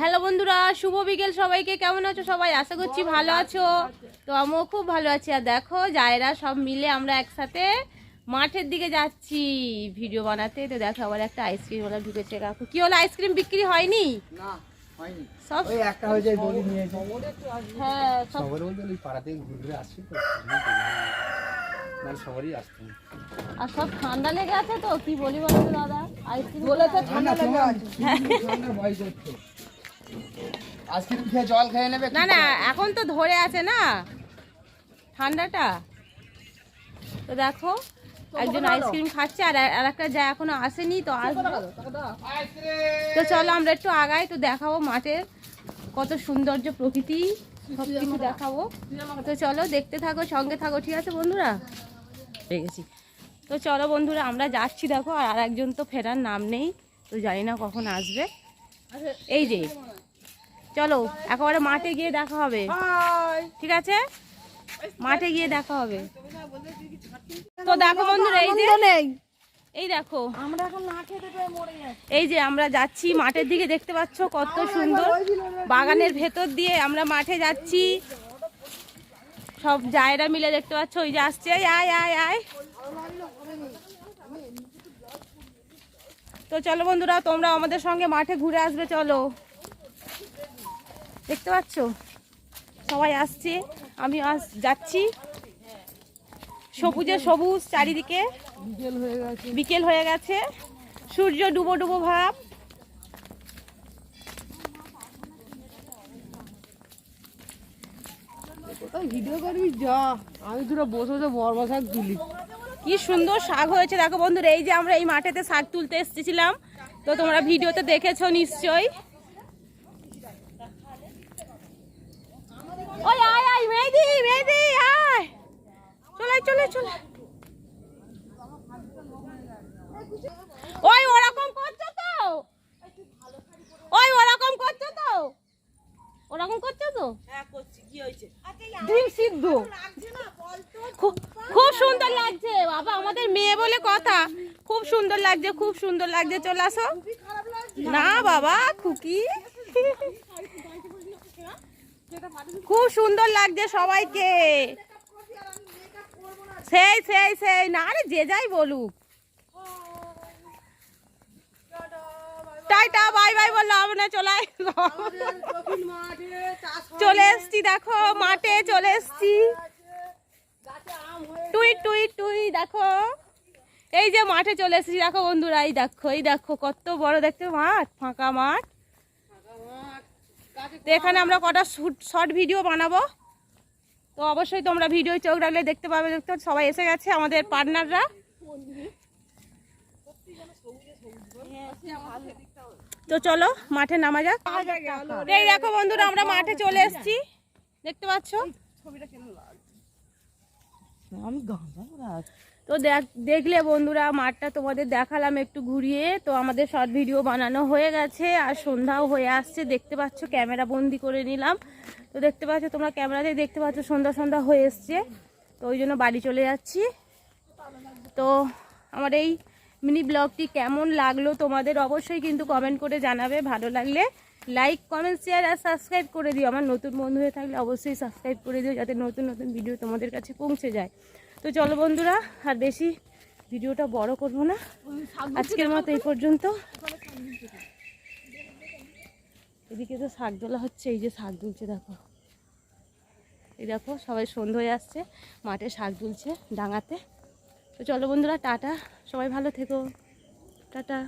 Hello বন্ধুরা শুভ বিকেল সবাইকে। কেমন আছো সবাই? আশা করছি ভালো আছো। তো আমিও খুব ভালো আছি। আর দেখো জায়রা সব মিলে আমরা একসাথে মাঠের দিকে যাচ্ছি ভিডিও বানাতে। তো দেখো আবার একটা আইসক্রিম ওলা ঢুকেছে। কাকু কি হলো? আইসক্রিম বিক্রি হয়নি? সব একটা হয়ে হ্যাঁ সব বলতে পাড়াতে ঘুরে আসছি মানে আর সব ঠান্ডা লেগে আছে তো? কি বলি বলো তো দাদা? আইসক্রিম বলেছে ঠান্ডা লেগে আছে। করছে। আইসক্রিম খেয়ে জল খেয়ে নেবে না না এখন তো ধরে আছে না। ঠান্ডাটা। তো দেখো একজন আইসক্রিম খাচ্ছে আর আর একটা যা এখনও আসেনি তো আসবে। তো চলো আমরা একটু আগাই তো দেখাবো মাঠের কত সৌন্দর্য প্রকৃতি সব কিছু দেখাবো। তো চলো দেখতে থাকো সঙ্গে থাকো ঠিক আছে বন্ধুরা? দেখেছি তো চলো বন্ধুরা আমরা যাচ্ছি দেখো আর একজন তো ফেরার নাম নেই তো জানি না কখন আসবে। এই যে চলো একেবারে মাঠে গিয়ে দেখা হবে। ঠিক আছে? মাঠে গিয়ে দেখা হবে। তো দেখো বন্ধুরা এই যে এই দেখো। আমরা এখন না খেতে পেয়ে মরে যাচ্ছি। এই যে আমরা যাচ্ছি মাঠের দিকে দেখতে পাচ্ছ কত সুন্দর। বাগানের ভেতর দিয়ে আমরা মাঠে যাচ্ছি। সব জায়রা মিলে দেখতে পাচ্ছ ওই যে আসছে। আয় আয় আয়। তো চলো বন্ধুরা তোমরা আমাদের সঙ্গে মাঠে ঘুরে আসবে চলো। দেখতে পাচ্ছ? সবাই আসছে আমি আস যাচ্ছি। সবুজে সবুজ চারিদিকে। বিকেল হয়ে গেছে। বিকেল হয়ে গেছে। সূর্য ডুবো ডুবো ভাব। ভিডিও করবি? যা আমি দুটো বসে বসে বড় শাক তুলি। কি সুন্দর শাক হয়েছে। দেখো বন্ধুরা এই যে আমরা এই মাঠেতে শাক তুলতে এসেছিলাম। তো তোমরা ভিডিওতে দেখেছ নিশ্চয়ই। ওই আয় আয় মেহেদি মেহেদি আয়। চলে চলে চলে। ওই ওরকম করছ তো? ওই ওরকম করছ তো? ওরকম করছ তো? ডিম সিদ্ধ। খুব খুব সুন্দর লাগছে। বাবা আমাদের মেয়ে বলে কথা। খুব সুন্দর লাগছে খুব সুন্দর লাগছে। চলে আসো। না বাবা খুকি। খুব সুন্দর লাগছে সবাইকে। সেই সেই সেই। না রে যে যাই বলুক। টাইটা বাই বাই বলল আমরা চলে। চলে এসছি, দেখো, মাঠে চলে এসছি। টুই টুই টুই দেখো। এই যে মাঠে চলে এসেছি, দেখো বন্ধুরা, এই দেখো এই দেখো, কত বড় দেখতে মাঠ, ফাঁকা মাঠ। তো এখানে আমরা কটা শর্ট ভিডিও বানাবো। তো অবশ্যই তোমরা ভিডিও চোখ রাখলে দেখতে পাবে। দেখতে। সবাই এসে গেছে আমাদের পার্টনাররা তো চলো মাঠে নামা যাক। এই দেখো বন্ধুরা আমরা মাঠে চলে এসেছি। দেখতে পাচ্ছ? ছবিটা আমি গাঁদা তো দেখ- দেখলে বন্ধুরা, মাঠটা তোমাদের দেখালাম একটু ঘুরিয়ে। তো আমাদের শর্ট ভিডিও বানানো হয়ে গেছে, আর সন্ধ্যাও হয়ে আসছে। দেখতে পাচ্ছ ক্যামেরা বন্দি করে নিলাম। তো দেখতে পাচ্ছ, তোমরা ক্যামেরাতেই দেখতে পাচ্ছ, সন্ধ্যা সন্ধ্যা হয়ে এসছে। তো ওই জন্য বাড়ি চলে যাচ্ছি। তো আমার এই মিনি ব্লগটি কেমন লাগল তোমাদের অবশ্যই কিন্তু কমেন্ট করে জানাবে, ভালো লাগলে লাইক কমেন্ট শেয়ার আর সাবস্ক্রাইব করে দিও। আমার নতুন বন্ধু হয়ে থাকলে অবশ্যই সাবস্ক্রাইব করে দিও, যাতে নতুন নতুন ভিডিও তোমাদের কাছে পৌঁছে যায়। তো চলো বন্ধুরা, আর বেশি ভিডিওটা বড় করব না। আজকের মতো এই পর্যন্ত। এদিকে তো শাক তোলা হচ্ছে, এই যে শাক দুলছে, দেখো। এই দেখো, সবাই সন্ধ্যে হয়ে আসছে, মাঠে শাক দুলছে ডাঙাতে। তো চলো বন্ধুরা, টাটা। সবাই ভালো থেকো। টাটা।